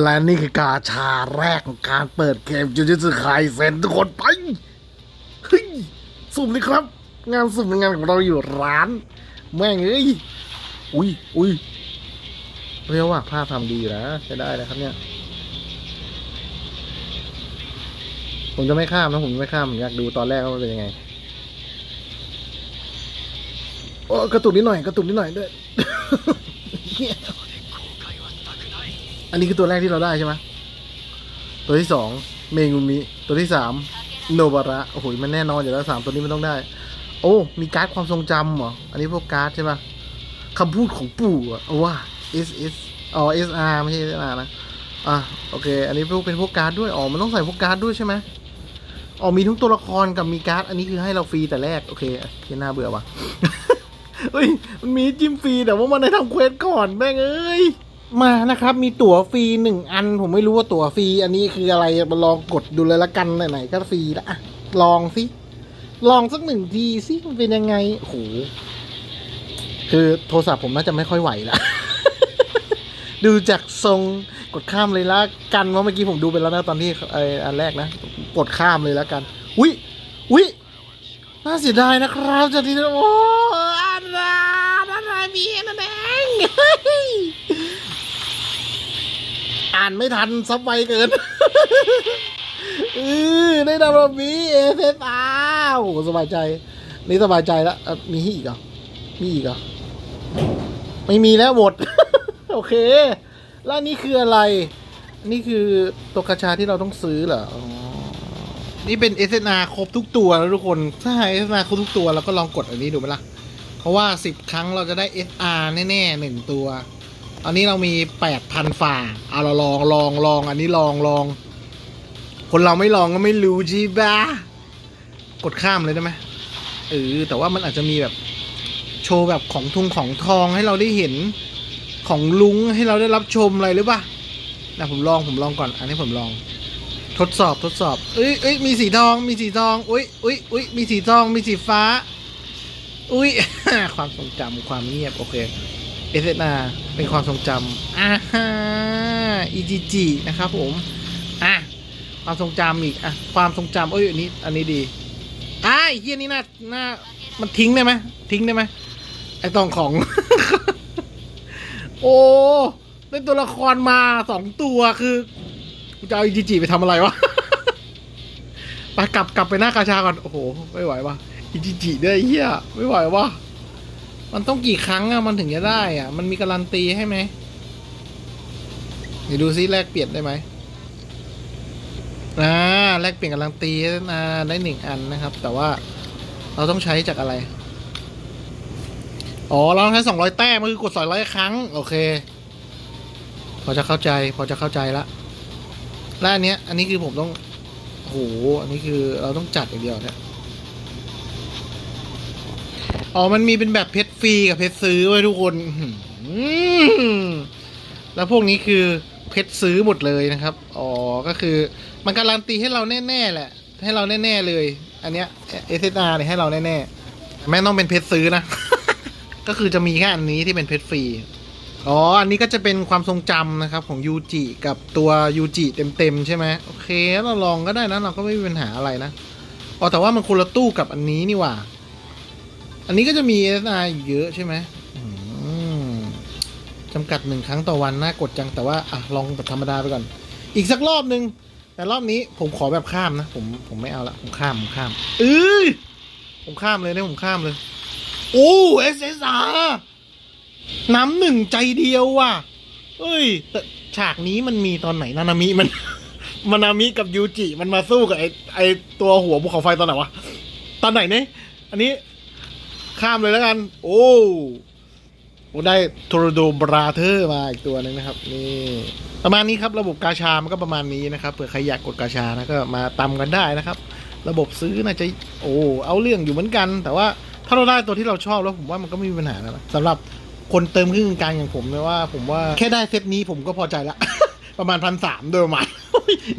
และนี่คือกาชาแรกของการเปิดเกมจูจิสึไคเซนทุกคนไปเฮ้ยสุ่มเลยครับ งานสุ่มเป็นงานของเราอยู่ร้าน แม่งเอ้ยอุ้ยอุ้ยเรียกว่าภาพทำดีอยู่นะใช้ได้นะครับเนี่ย ผมจะไม่ข้ามนะผมไม่ข้ามผมอยากดูตอนแรกว่ามันเป็นยังไงโอ้กระตุกนิดหน่อยกระตุกนิดหน่อยด้วย อันนี้คือตัวแรกที่เราได้ใช่ไหมตัวที่สองเมงุมิ ตัวที่สามโนบาระ โอ้โห มันแน่นอนอยู่แล้วสามตัวนี้มันต้องได้ โอ้ มีการ์ดความทรงจำเหรอ อันนี้พวกการ์ดใช่ปะคำพูดของปู่อะว่า S S อ๋อ S R ไม่ใช่ S R นะ อะ โอเค อันนี้พวกเป็นพวกการ์ดด้วย อ๋อ มันต้องใส่พวกการ์ดด้วยใช่ไหมอ๋อ มีทั้งตัวละครกับมีการ์ด อันนี้คือให้เราฟรีแต่แรก โอเคที่น่าเบื่อว่ะเฮ้ย มันมีจิ้มฟรีแต่ว่ามันได้ทำเควสก่อนแม่งเอ้ย มานะครับ มีตั๋วฟรีหนึ่งอัน ผมไม่รู้ว่าตั๋วฟรี อันนี้คืออะไรมาลองกดดูเลยละกันไหนๆก็ฟรีละอะลองสิลองสักหนึ่งทีสิมันเป็นยังไงโหคือโทรศัพท์ผมน่าจะไม่ค่อยไหวละดูจากทรงกดข้ามเลยละกันว่าเมื่อกี้ผมดูไปแล้วนะตอนที่ไออันแรกนะกดข้ามเลยล้วกันอุ้ยอุ้ยน่าเสียดายนะครับจากที่โอ้อันนาอันนามีนั่นเองเฮ้ย อ่านไม่ทันซับไวเกินเออได้ดาวมีเอฟเอฟอาโอ้โหสบายใจ นี่สบายใจแล้วมีอีกเหรอมีอีกเหรอไม่มีแล้วหมด โอเค แล้วนี่คืออะไร นี่คือตัวกระชาที่เราต้องซื้อเหรออ๋อนี่เป็น s n r ครบทุกตัวแล้วทุกคน ถ้าหา s n r ครบทุกตัวเราก็ลองกดอันนี้ดูไหมล่ะ เพราะว่า10ครั้งเราจะได้ SR แน่ๆหนึ่งตัว อันนี้เรามี8,000ฝ่าเอาเราลองลองลองอันนี้ลองลองคนเราไม่ลองก็ไม่รู้จีบ้ากดข้ามเลยได้ไหมเออแต่ว่ามันอาจจะมีแบบโชว์แบบของทุงของทองให้เราได้เห็นของลุงให้เราได้รับชมอะไรหรือเปล่านะผมลองผมลองก่อน อันนี้ผมลอง ทดสอบทดสอบ เอ้ยเอ้ยมีสีทอง มีสีทองอุ้ยอุ้ยอุ้ยมีสีทองมีสีฟ้า อุ้ยความทรงจำความเงียบโอเค เอสเนาเป็นความทรงจำอ่าฮะอีจีจีนะครับผม อะ ความทรงจำอีก อะ ความทรงจำเอ้ย อันนี้ อันนี้ดี อะไอ้เฮียนี่น่า น่า มันทิ้งได้ไหม ทิ้งได้ไหม ไอ้ตองของ โอ้ได้ตัวละครมาสองตัวคือกูจะเอาอีจีจีไปทำอะไรวะไปกลับกลับไปหน้ากาชาก่อน โอ้โห ไม่ไหววะอีจีจีด้วยไอ้เฮียไม่ไหววะ มันต้องกี่ครั้งอะมันถึงจะได้อะมันมีการันตีให้ไหมเดี๋ยวดูซิแลกเปลี่ยนได้ไหมอ่าแลกเปลี่ยนกำลังตีอ่าได้หนึ่งอันนะครับ แต่ว่าเราต้องใช้จากอะไร อ๋อ เราต้องใช้สองร้อยแต้มก็คือกดสองร้อยครั้ง โอเค พอจะเข้าใจ พอจะเข้าใจละและอันเนี้ย อันนี้คือผมต้องโอ้โหอันนี้คือเราต้องจัดอย่างเดียวเนี่ย อ๋อ มันมีเป็นแบบเพชรฟรีกับเพชรซื้อไว้ทุกคนแล้วพวกนี้คือเพชรซื้อหมดเลยนะครับ อ๋อ ก็คือมันการันตีให้เราแน่ ๆ แหละ ให้เราแน่ ๆ เลย อันเนี้ยเอสเเนี่ยให้เราแน่ๆแม่ต้องเป็นเพชรซื้อนะ ก็คือจะมีแค่อันนี้ที่เป็นเพชรฟรี อ๋อ อันนี้ก็จะเป็นความทรงจำนะครับของยูจิกับตัวยูจิเต็มๆใช่ไหมโอเค เราลองก็ได้นะ เราก็ไม่มีปัญหาอะไรนะ อ๋อ แต่ว่ามันคนละตู้กับอันนี้นี่หว่า อันนี้ก็จะมี SR เยอะใช่ไหมจำกัดหนึ่งครั้งต่อวันน่ากดจังแต่ว่าอะลองแบบธรรมดาไปก่อน อีกสักรอบหนึ่งแต่รอบนี้ผมขอแบบข้ามนะ ผมผมไม่เอาละผมข้ามผมข้ามเออผมข้ามเลยนะผมข้ามเลย โอ้ SSR น้ำหนึ่งใจเดียวว่ะเอ้ย แต่ฉากนี้มันมีตอนไหนนานามิมันมานามิกับยูจิมันมาสู้กับไอไอตัวหัวภูเขาไฟตอนไหนวะ ตอนไหนเนี่ยอันนี้ ข้ามเลยแล้วกัน โอ้โอ้ได้โทรโดบราเธอร์มาอีกตัวหนึงนะครับ นี่ ประมาณนี้ครับระบบกาชา มันก็ประมาณนี้นะครับเผื่อใครอยากกดกาชานะก็มาตำกันได้นะครับ ระบบซื้อน่าจะโอ้เอาเรื่องอยู่เหมือนกัน แต่ว่าถ้าเราได้ตัวที่เราชอบแล้วผมว่ามันก็ไม่มีปัญหาแล้วนะสำหรับคนเติมครึ่งกลางอย่างผมเลยว่า ผมว่าแค่ได้เซตนี้ผมก็พอใจละประมาณพันสามโดยประมาณ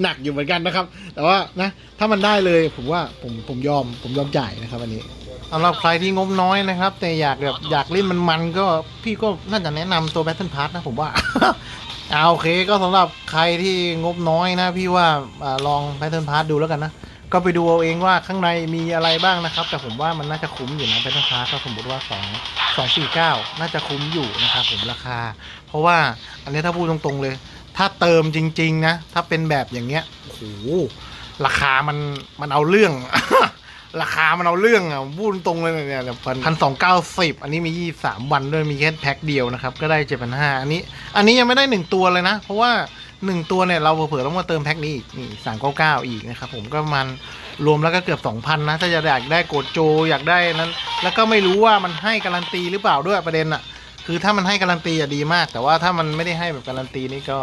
หนักอยู่เหมือนกันนะครับ แต่ว่านะ ถ้ามันได้เลยผมว่าผมผมยอมผมยอมจ่ายนะครับอันนี้ สำหรับใครที่งบน้อยนะครับ แต่อยากแบบอยากเล่นมันๆก็พี่ก็น่าจะแนะนำตัว Battle Pass นะผมว่า เอาโอเคก็สำหรับใครที่งบน้อยนะ พี่ว่าอาลองแพทเทิร์นพาร์ทดูแล้วกันนะ ก็ไปดูเอาเองว่าข้างในมีอะไรบ้างนะครับ แต่ผมว่ามันน่าจะคุ้มอยู่นะแพทเทิร์นพาร์ทก็สมมติว่า 2 2 4 9 น่าจะคุ้มอยู่นะครับผมราคา เพราะว่าอันนี้ถ้าพูดตรงๆเลย ถ้าเติมจริง ๆ นะ ถ้าเป็นแบบอย่างเงี้ยโอ้โหราคามันมันเอาเรื่อง ราคามันเอาเรื่องอะพูดตรงเลยเนี่ยพันพันสองเก้าสิบอันนี้มียี่สามวันด้วยมีแค่แพ็คเดียวนะครับ ก็ได้เจ็ดพันห้าอันนี้ อันนี้ยังไม่ได้หนึ่งตัวเลยนะ เพราะว่าหนึ่งตัวเนี่ยเราเผื่อต้องมาเติมแพ็คนี้อีกนี่สามเก้าเก้าอีกนะครับผมก็มันรวมแล้วก็เกือบสองพันนะ ถ้าจะอยากได้โกดโจอยากได้นั้น แล้วก็ไม่รู้ว่ามันให้การันตีหรือเปล่าด้วยประเด็นอะ คือถ้ามันให้การันตีอะดีมาก แต่ว่าถ้ามันไม่ได้ให้แบบการันตีนี่ก็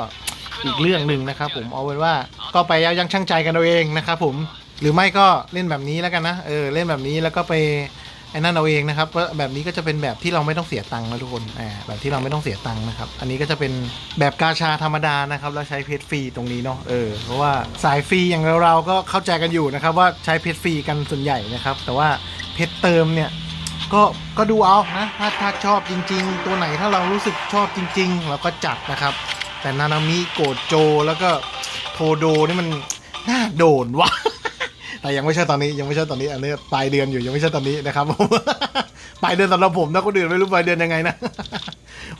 อีกเรื่องหนึ่งนะครับผมเอาเป็นว่าก็ไปยับยั้งชั่งใจกันเอาเองนะครับผม หรือไม่ก็เล่นแบบนี้แล้วกันนะ เออ เล่นแบบนี้แล้วก็ไปไอ้นั่นเอาเองนะครับว่าแบบนี้ก็จะเป็นแบบที่เราไม่ต้องเสียตังค์นะทุกคนอ่าแบบที่เราไม่ต้องเสียตังค์นะครับ อันนี้ก็จะเป็นแบบกาชาธรรมดานะครับ แล้วใช้เพชรฟรีตรงนี้เนาะ เออ เพราะว่าสายฟรีอย่างเราเราก็เข้าใจกันอยู่นะครับ ว่าใช้เพชรฟรีกันส่วนใหญ่นะครับ แต่ว่าเพชรเติมเนี่ย ก็ก็ดูเอานะถ้าถ้าชอบจริง ๆ ตัวไหนถ้าเรารู้สึกชอบจริง ๆ เราก็จัดนะครับ แต่นานามิโกโจแล้วก็โทโดนี่มันน่าโดนวะ แต่ยังไม่ใช่ตอนนี้ยังไม่ใช่ตอนนี้อันนี้ปลายเดือนอยู่ยังไม่ใช่ตอนนี้นะครับผมปลายเดือนสำหรับผมนะคนอื่นไม่รู้ปลายเดือนยังไงนะ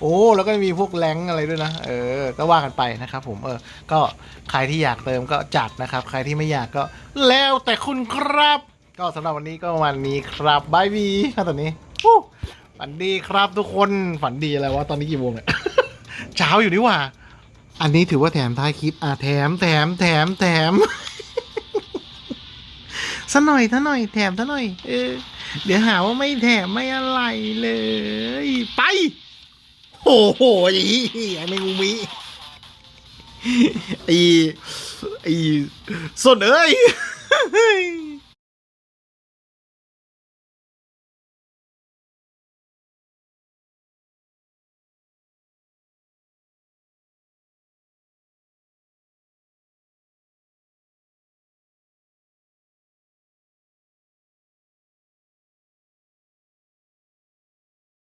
โอ้แล้วก็มีพวกแรงอะไรด้วยนะเออก็ว่ากันไปนะครับผมเออก็ใครที่อยากเติมก็จัดนะครับ ใครที่ไม่อยากก็แล้วแต่คุณครับ ก็สำหรับวันนี้ก็วันนี้ครับบายบีครับตอนนี้ฝันดีครับทุกคนฝันดีอะไรวะตอนนี้กี่โมงเนี่ยเช้าอยู่นี่ว่า อันนี้ถือว่าแถมท้ายคลิปอะแถมแถมแถมแถม ซะหน่อยซะหน่อยแถมซะหน่อย เออ เดี๋ยวหาว่าไม่แถมไม่อะไรเลย ไปโอ้โหไอ้ไม่งูมิไอ้ไอ้ส้นเอ้ย